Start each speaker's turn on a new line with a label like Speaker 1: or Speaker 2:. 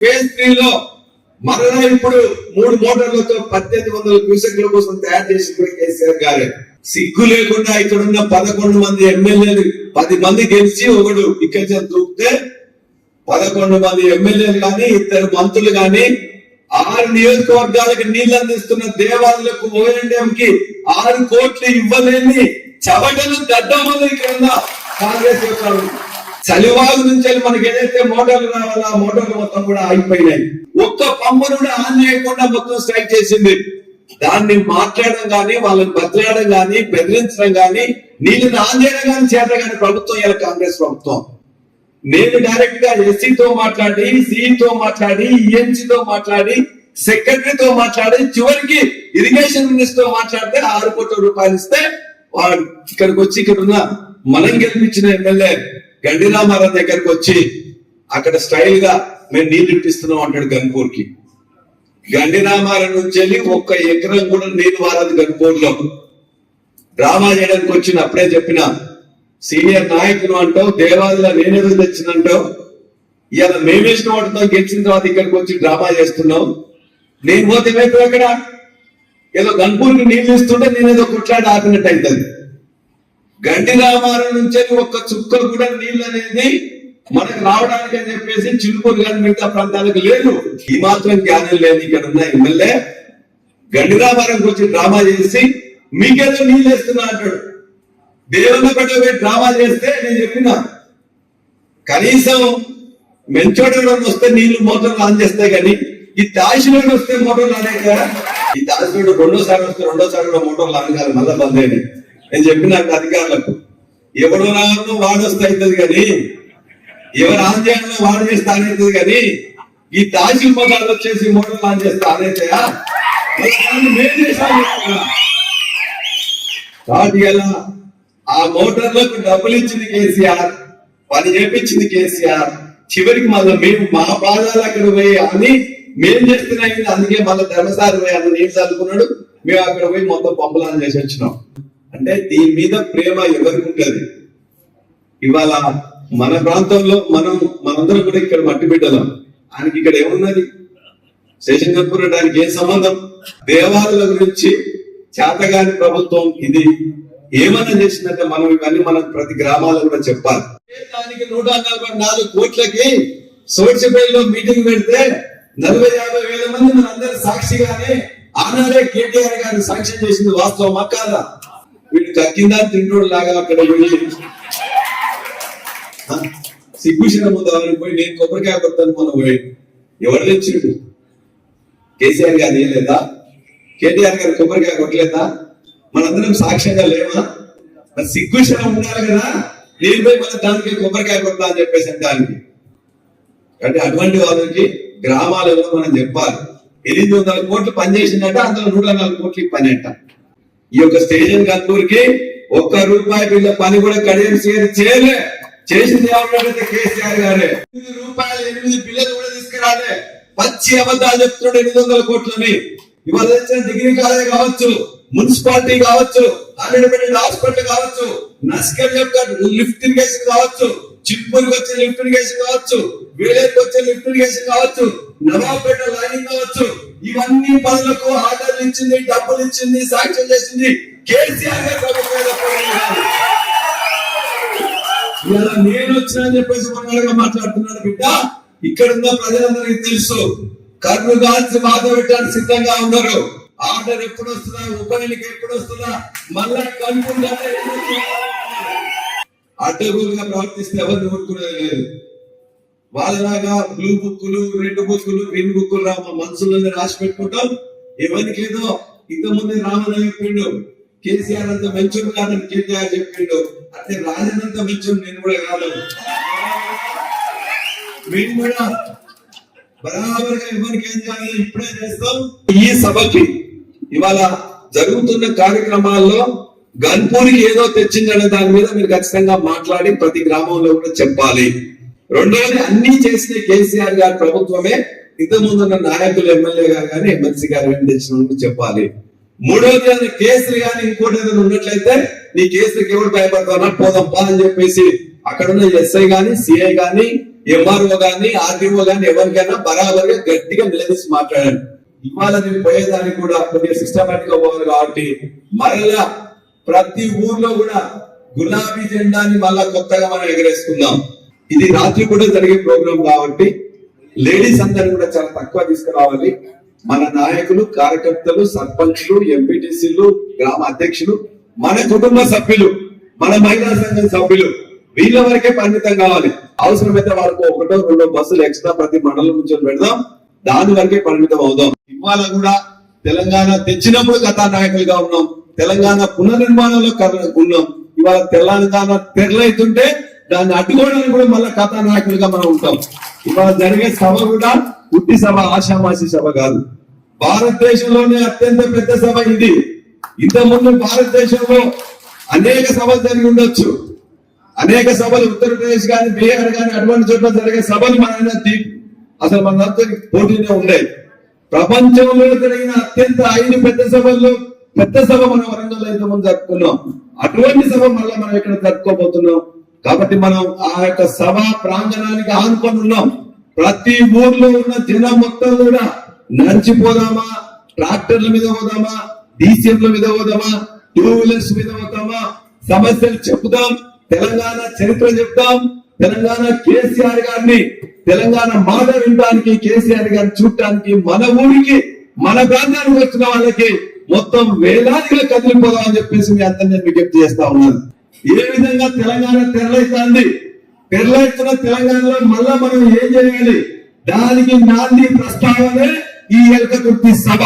Speaker 1: Phase three మరలా ఇప్పుడు మూడు మోటార్లతో పద్దెనిమిది వందల క్యూసెక్ల కోసం తయారు చేసి కూడా కేసీఆర్ గారే. సిగ్గు లేకుండా ఇక్కడ ఉన్న పదకొండు మంది ఎమ్మెల్యేలు పది మంది గెలిచి ఒకడు ఇక్కడ దూకితే పదకొండు మంది ఎమ్మెల్యేలు కానీ ఇద్దరు మంత్రులు కానీ ఆరు నియోజకవర్గాలకు నీళ్ళు అందిస్తున్న దేవాలయాలకు ఓఎండ్ఎం కి ఆరు కోట్లు ఇవ్వలేని చవటలు దద్దమ్మలు ఇక్కడ ఉన్న కాంగ్రెస్ యొక్క చలివాగు నుంచి వెళ్ళి మనకి ఏదైతే మోటార్లు రావాలో ఆ మోటార్లు మొత్తం కూడా ఆగిపోయినాయి. ఒక్క పంపును కూడా ఆన్ చేయకుండా మొత్తం స్ట్రైక్ చేసింది. దాన్ని మాట్లాడడం కానీ వాళ్ళని బతిలాడడం కానీ బెదిరించడం కానీ నీళ్ళని ఆన్ చేయడం కానీ చేత కానీ ప్రభుత్వం ఇలా కాంగ్రెస్ ప్రభుత్వం. నేను డైరెక్ట్గా ఎస్సీతో మాట్లాడి సిఈతో మాట్లాడి ఈఎన్సీతో మాట్లాడి సెక్రటరీతో మాట్లాడి చివరికి ఇరిగేషన్ మినిస్టర్తో మాట్లాడితే ఆరు కోట్ల రూపాయలు ఇస్తే వాడు ఇక్కడికి వచ్చి ఇక్కడ ఉన్న మనం గెలిపించిన ఎమ్మెల్యే గండిరామారావు దగ్గరకు వచ్చి అక్కడ స్టైల్గా మేము నీళ్ళు ఇప్పిస్తున్నాం అంటాడు గన్పూర్కి గండి నుంచి వెళ్ళి ఒక్క ఎకరం కూడా నీరు వారదు గన్పూర్లో డ్రామా చేయడానికి వచ్చిన అప్పుడే చెప్పిన సీనియర్ నాయకులు అంటావు దేవాలయంలో నేనేదో తెచ్చినంటావు ఇవాళ మేమేసిన వాటితో గెలిచిన తర్వాత ఇక్కడికి వచ్చి డ్రామా చేస్తున్నావు. నేను పోతే వైపు ఎక్కడ? ఏదో గన్పూర్కి నీళ్ళు ఇస్తుంటే నేనేదో కుట్లాడి ఆపినట్టు అవుతుంది. గంటి రామారం నుంచి ఒక్క చుక్కలు కూడా నీళ్ళు అనేది మనకు రావడానికి అని చెప్పేసి చిలుకూరు కానీ మిగతా ప్రాంతాలకు లేదు. ఈ మాత్రం జ్ఞానం లేదు ఇక్కడ ఉన్న ఎమ్మెల్యే. గండి రామారం వచ్చి డ్రామా చేసి మీకేదో నీళ్ళు వేస్తున్నా? అంటాడు. దేవుళ్ళ పెట్ట డ్రామా చేస్తే నేను చెప్పిన. కనీసం మెంచోడలో వస్తే నీళ్ళు మోటార్లు ఆన్ చేస్తాయి కానీ ఈ తాసిలోకి వస్తే మోటార్లు ఆనే కదా ఈ తాసిలోడు రెండోసారి వస్తే రెండోసారి కూడా మోటార్లు ఆన్ కాదు బంద్ అయినాయి. నేను చెప్పిన అధికారులకు ఎవడు రావాలో వాడు వస్తే అవుతుంది కానీ ఎవరు ఆన్ చేయాలో వాడు చేస్తే ఆనవుతుంది కానీ ఈ తాజీ మోటార్లు వచ్చేసి మోటార్లు ఆన్ చేస్తే ఆనవుతాయా మరి కాబట్టి ఎలా ఆ మోటార్లకు డబ్బులు ఇచ్చింది కేసీఆర్ పని చేపించింది కేసీఆర్ చివరికి మళ్ళీ మేము మా పాదాలు అక్కడ పోయి అని మేం చేస్తున్నాయి. అందుకే మళ్ళీ ధర్మసారి పోయి అన్న నేను చదువుకున్నాడు మేము అక్కడ పోయి మొత్తం పంపలాన్ని చేసి వచ్చినాం. అంటే దీని మీద ప్రేమ ఎవరికి ఉంటుంది ఇవాళ మన ప్రాంతంలో మనం మనందరం కూడా ఇక్కడ మట్టి బిడ్డలం. ఆయనకి ఇక్కడ ఏమున్నది? శేషన్ కపూర్ ఆయనకి ఏం సంబంధం? దేవాలయాల గురించి చేతగాని ప్రభుత్వం ఇది. ఏమన్నా చేసిందంటే మనం ఇవన్నీ మనం ప్రతి గ్రామాల్లో కూడా చెప్పాలి. దానికి నూట నలభై నాలుగు కోట్లకి సోడ్చిపల్లిలో మీటింగ్ పెడితే నలభై యాభై వేల మంది మనందరి సాక్షిగానే ఆనాడే కేటీఆర్ గారు సాక్ష్యం చేసింది వాస్తవమా కాదా? వీడు తగ్గిందా తింటోడు లాగా అక్కడ వెళ్ళి సిగ్గుసిన ముందు అవన్నీ పోయి నేను కొబ్బరికాయ కొడతాను మనం పోయి. ఎవరు తెచ్చిండు కేసీఆర్ గారు చేయలేదా కేటీఆర్ గారు కొబ్బరికాయ కొట్టలేదా? మనందరం సాక్ష్యంగా లేవా మరి సిగ్గుశనం ఉండాలి కదా. నేను పోయి మన దానికి కొబ్బరికాయ కొడతా అని చెప్పేసి దానికి అంటే అటువంటి వాళ్ళకి గ్రామాలలో మనం చెప్పాలి. ఎనిమిది వందల కోట్లు పనిచేసిందంటే అందులో నూట నాలుగు కోట్లకి పని అంట. ఈ యొక్క స్టేషన్ కర్నూలుకి ఒక్క రూపాయి బిల్ల పని కూడా కడియం చేయలే. చేసింది ఎవరైతే కేసీఆర్ గారే? ఎనిమిది రూపాయలు ఎనిమిది బిల్లలు కూడా తీసుకురాలే. పచ్చి అబద్ధాలు చెప్తున్నాడు ఎనిమిది వందల కోట్లని. ఇవాళ తెచ్చిన డిగ్రీ కాలేజ్ కావచ్చు మున్సిపాలిటీ కావచ్చు అన్ఎండెడ్ హాస్పిటల్ కావచ్చు నస్కర్ యొక్క లిఫ్ట్ ఇరిగేషన్ కావచ్చు చిప్పూరికి వచ్చే లిఫ్ట్ ఇరిగేషన్ కావచ్చు వేలేకి వచ్చే లిఫ్ట్ ఇరిగేషన్ కావచ్చు నవాబేట లైనింగ్ కావచ్చు. ఇవన్నీ పనులకు ఆర్డర్లు ఇచ్చింది డబ్బులు ఇచ్చింది సాక్ష్యం చేసింది కేసీఆర్ గారు ఇలా నేను వచ్చినా చెప్పేసి మనగా మాట్లాడుతున్నాడు బిడ్డ. ఇక్కడ ఉన్న ప్రజలందరికీ తెలుసు కర్ను కాల్చి బాధ పెట్టడానికి సిద్ధంగా ఉన్నారు. ఆర్డర్ ఎప్పుడు వస్తుందా? ఉప ఎన్నిక ఎప్పుడు వస్తుందా? మళ్ళా కనుక్కుంటే అడ్డగోలుగా ప్రవర్తిస్తే ఎవరు ఊరుకునేది లేదు. వాళ్ళలాగా బ్లూ బుక్కులు రెడ్ బుక్కులు గ్రీన్ బుక్కులు రా మా మనసులోనే రాసి పెట్టుకుంటాం. ఎవరికి ఏదో ఇంతకుముందే రామన్న చెప్పిండు కేసీఆర్ అంత మంచుడు కాదని కేటీఆర్ చెప్పిండు. అంటే రాజన్ అంత నేను కూడా కాదు. మేము కూడా బరాబర్గా ఎవరికి ఏం చేయాలి ఇప్పుడే చేస్తాం. ఈ సభకి ఇవాళ జరుగుతున్న కార్యక్రమాల్లో గన్పూరికి ఏదో తెచ్చిందనే దాని మీద మీరు ఖచ్చితంగా మాట్లాడి ప్రతి గ్రామంలో కూడా చెప్పాలి. రెండోది అన్ని చేసిన కేసీఆర్ గారి ప్రభుత్వమే. ఇంత ముందున్న నాయకులు ఎమ్మెల్యే గారు కానీ ఎమ్మెల్సీ గారు ఏం తెచ్చిన చెప్పాలి. మూడోది ఏదైనా కేసులు కానీ ఇంకోటి ఏదైనా ఉన్నట్లయితే నీ కేసులకు ఎవరు భయపడతానో పోదాం పా అని చెప్పేసి అక్కడ ఉన్న ఎస్ఐ గాని సిఐ గాని ఎంఆర్ఓ గాని ఆర్డీఓ గాని ఎవరికైనా బరాబర్గా గట్టిగా నిలదీసి మాట్లాడాను ఇవాళ నేను పోయేదానికి కూడా కొద్దిగా సిస్టమేటిక్గా పోవాలి కాబట్టి మరలా ప్రతి ఊర్లో కూడా గులాబీ జెండాని మళ్ళా కొత్తగా మనం ఎగరేసుకుందాం. ఇది రాత్రి కూడా జరిగే ప్రోగ్రాం కాబట్టి లేడీస్ అందరిని కూడా చాలా తక్కువ తీసుకురావాలి. మన నాయకులు కార్యకర్తలు సర్పంచ్లు ఎంపీటీసీలు గ్రామ అధ్యక్షులు మన కుటుంబ సభ్యులు మన మహిళా సంఘం సభ్యులు వీళ్ళ వరకే పరిమితం కావాలి. అవసరమైతే వాళ్ళకు ఒకటో రెండో బస్సులు ఎక్స్ట్రా ప్రతి మండలం నుంచి పెడదాం. దాని వరకే పరిమితం అవుదాం. ఇవాళ కూడా తెలంగాణ తెచ్చినప్పుడు కథానాయకులుగా ఉన్నాం. తెలంగాణ పునర్నిర్మాణంలో ఉన్నాం. ఇవాళ తెలంగాణ తెరలైతుంటే దాన్ని అడ్డుకోవడానికి కూడా మళ్ళీ కథానాయకులుగా మనం ఉంటాం. ఇవాళ జరిగే సభ కూడా ఉట్టి సభ ఆషామాషి సభ కాదు. భారతదేశంలోనే అత్యంత పెద్ద సభ ఇది. ఇంతకుముందు భారతదేశంలో అనేక సభలు జరిగి ఉండొచ్చు. అనేక సభలు ఉత్తరప్రదేశ్ కానీ బీహార్ కానీ అటువంటి చోట్ల జరిగే సభలు మన అసలు మన పోటీనే ఉండేవి. ప్రపంచంలో జరిగిన అత్యంత ఐదు పెద్ద సభల్లో పెద్ద సభ మనం వరంగల్ అయితే జరుపుకున్నాం. అటువంటి సభ మళ్ళీ మనం ఇక్కడ జరుపుకోబోతున్నాం. కాబట్టి మనం ఆ యొక్క సభ ప్రాంగణానికి ఆనుకొని ఉన్నాం ప్రతి ఊర్లో ఉన్న జనం మొత్తం కూడా నడిచిపోదామా? ట్రాక్టర్ల మీద పోదామా? డీసీఎంల మీద పోదామా? టూ వీలర్స్ మీద పోతామా సమస్యలు చెప్తాం తెలంగాణ చరిత్ర చెప్తాం తెలంగాణ కేసీఆర్ గారిని తెలంగాణ మాట వినడానికి కేసీఆర్ గారిని చూడటానికి మన ఊరికి మన ప్రాంతానికి వచ్చిన వాళ్ళకి మొత్తం వేలాదిగా కదిలిపోదామని చెప్పేసి మీ అందరినీ విజ్ఞప్తి చేస్తా ఉన్నాను. ఏ విధంగా తెలంగాణ తెరలైతుంది తెరలైతున్న తెలంగాణలో మళ్ళా మనం ఏం చేయాలి? దానికి నాంది ప్రస్తావనే ఈ ఎలక సభ.